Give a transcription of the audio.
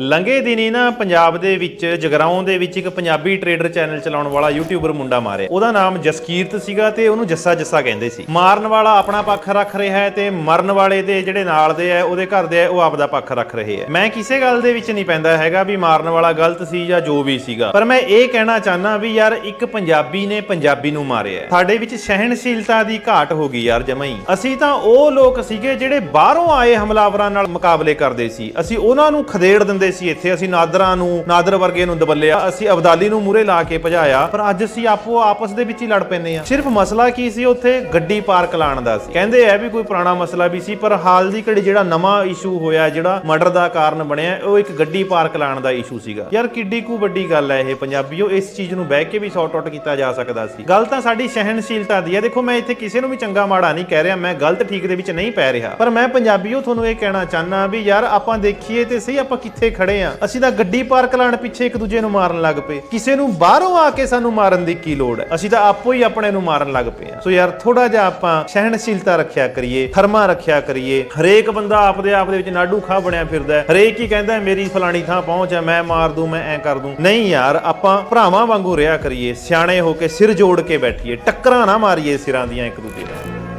ਲੰਘੇ ਦਿਨੀ ਨਾ ਪੰਜਾਬ ਦੇ ਵਿੱਚ, ਜਗਰਾਉਂ ਦੇ ਵਿੱਚ ਇੱਕ ਪੰਜਾਬੀ ਟ੍ਰੇਡਰ ਚੈਨਲ ਚਲਾਉਣ ਵਾਲਾ ਯੂਟਿਊਬਰ ਮੁੰਡਾ ਮਾਰਿਆ। ਉਹਦਾ ਨਾਮ ਜਸਕੀਰਤ ਸੀਗਾ ਤੇ ਉਹਨੂੰ ਜੱਸਾ ਜੱਸਾ ਕਹਿੰਦੇ ਸੀ। ਮਾਰਨ ਵਾਲਾ ਆਪਣਾ ਪੱਖ ਰੱਖ ਰਿਹਾ ਹੈ ਤੇ ਮਰਨ ਵਾਲੇ ਦੇ ਜਿਹੜੇ ਨਾਲ ਦੇ ਆ ਉਹਦੇ ਘਰ ਦੇ ਆ ਉਹ ਆਪਦਾ ਪੱਖ ਰੱਖ ਰਹੇ ਆ ਮੈਂ ਕਿਸੇ ਗੱਲ ਦੇ ਵਿੱਚ ਨਹੀਂ ਪੈਂਦਾ ਹੈਗਾ ਵੀ ਮਾਰਨ ਵਾਲਾ ਗਲਤ ਸੀ ਜਾਂ ਜੋ ਵੀ ਸੀਗਾ। ਪਰ ਮੈਂ ਇਹ ਕਹਿਣਾ ਚਾਹਨਾ ਵੀ ਯਾਰ, ਇੱਕ ਪੰਜਾਬੀ ਨੇ ਪੰਜਾਬੀ ਨੂੰ ਮਾਰਿਆ ਸਾਡੇ ਵਿੱਚ ਸਹਿਣਸ਼ੀਲਤਾ ਦੀ ਘਾਟ ਹੋ ਗਈ ਯਾਰ ਜਮਾਈ। ਅਸੀਂ ਤਾਂ ਉਹ ਲੋਕ ਸੀਗੇ ਜਿਹੜੇ ਬਾਹਰੋਂ ਆਏ ਹਮਲਾਵਰਾਂ ਨਾਲ ਮੁਕਾਬਲੇ ਕਰਦੇ ਸੀ। ਅਸੀਂ ਉਹਨਾਂ ਨੂੰ ਖਦੇੜ ਦਿੰਦੇ ਸੀ ਇੱਥੇ। ਅਸੀਂ ਨਾਦਰਾਂ ਨੂੰ, ਨਾਦਰ ਵਰਗੇ ਨੂੰ ਦਬੱਲਿਆ। ਅਸੀਂ ਅਬਦਾਲੀ ਨੂੰ ਮੂਰੇ ਲਾ ਕੇ ਭਜਾਇਆ। ਪਰ ਅੱਜ ਅਸੀਂ ਆਪੋ ਆਪਸ ਦੇ ਵਿੱਚ ਹੀ ਲੜ ਪੈਂਦੇ ਆ ਸਿਰਫ ਮਸਲਾ ਕੀ ਸੀ, ਉੱਥੇ ਗੱਡੀ ਪਾਰਕ ਲਾਣ ਦਾ ਸੀ। ਕਹਿੰਦੇ ਐ ਵੀ ਕੋਈ ਪੁਰਾਣਾ ਮਸਲਾ ਵੀ ਸੀ, ਪਰ ਹਾਲ ਦੀ ਘੜੀ ਜਿਹੜਾ ਨਵਾਂ ਇਸ਼ੂ ਹੋਇਆ, ਜਿਹੜਾ ਮਰਡਰ ਦਾ ਕਾਰਨ ਬਣਿਆ, ਉਹ ਇੱਕ ਗੱਡੀ ਪਾਰਕ ਲਾਣ ਦਾ ਇਸ਼ੂ ਸੀਗਾ। ਯਾਰ ਕਿੱਡੀ ਕੁ ਵੱਡੀ ਗੱਲ ਹੈ ਇਹ ਪੰਜਾਬੀਓ। ਇਸ ਚੀਜ਼ ਨੂੰ ਬਹਿ ਕੇ ਵੀ ਸੌਟ ਆਊਟ ਕੀਤਾ ਜਾ ਸਕਦਾ ਸੀ। ਗੱਲ ਤਾਂ ਸਾਡੀ ਸਹਿਣਸ਼ੀਲਤਾ ਦੀ ਹੈ। ਦੇਖੋ, ਮੈਂ ਇੱਥੇ ਕਿਸੇ ਨੂੰ ਵੀ ਚੰਗਾ ਮਾੜਾ ਨਹੀਂ ਕਹਿ ਰਿਹਾ। ਮੈਂ ਗਲਤ ਠੀਕ ਦੇ ਵਿੱਚ ਨਹੀਂ ਪੈ ਰਿਹਾ। ਪਰ ਮੈਂ ਪੰਜਾਬੀਓ, ਤੁਹਾਨੂੰ ਇਹ ਕਹਿਣਾ ਚਾਹਨਾ ਵੀ ਯਾਰ ਆਪਾਂ ਦੇਖੀਏ ਤੇ ਸਹੀ ਆਪਾਂ ਕਿੱਥੇ ਖੜੇ ਆ। ਅਸੀਂ ਤਾਂ ਗੱਡੀ ਪਾਰਕ ਲਾਣ ਪਿੱਛੇ ਇੱਕ ਦੂਜੇ ਨੂੰ ਮਾਰਨ ਲੱਗ ਪਏ। ਕਿਸੇ ਨੂੰ ਬਾਹਰੋਂ ਆ ਕੇ ਸਾਨੂੰ ਮਾਰਨ ਦੀ ਕੀ ਲੋੜ ਹੈ? ਅਸੀਂ ਤਾਂ ਆਪੋ ਹੀ ਆਪਣੇ ਨੂੰ ਮਾਰਨ ਲੱਗ ਪਏ ਆ। ਸੋ ਯਾਰ ਥੋੜਾ ਜਿਹਾ ਆਪਾਂ ਸਹਿਣਸ਼ੀਲਤਾ ਰੱਖਿਆ ਕਰੀਏ, ਥਰਮਾ ਰੱਖਿਆ ਕਰੀਏ। ਹਰੇਕ ਬੰਦਾ ਆਪਦੇ ਆਪ ਦੇ ਵਿੱਚ ਨਾਡੂ ਖਾ ਬਣਿਆ ਫਿਰਦਾ ਹਰੇਕ ਹੀ ਕਹਿੰਦਾ ਮੇਰੀ ਫਲਾਣੀ ਥਾਂ ਪਹੁੰਚ ਹੈ, ਮੈਂ ਮਾਰ ਦੂੰ, ਮੈਂ ਐ ਕਰ ਦੂੰ। ਨਹੀਂ ਯਾਰ, ਆਪਾਂ ਭਰਾਵਾਂ ਵਾਂਗੂ ਰਿਹਾ ਕਰੀਏ। ਸਿਆਣੇ ਹੋ ਕੇ ਸਿਰ ਜੋੜ ਕੇ ਬੈਠੀਏ। ਟੱਕਰਾਂ ਨਾ ਮਾਰੀਏ ਸਿਰਾਂ ਦੀਆਂ ਇੱਕ ਦੂਜੇ ਨਾਲ।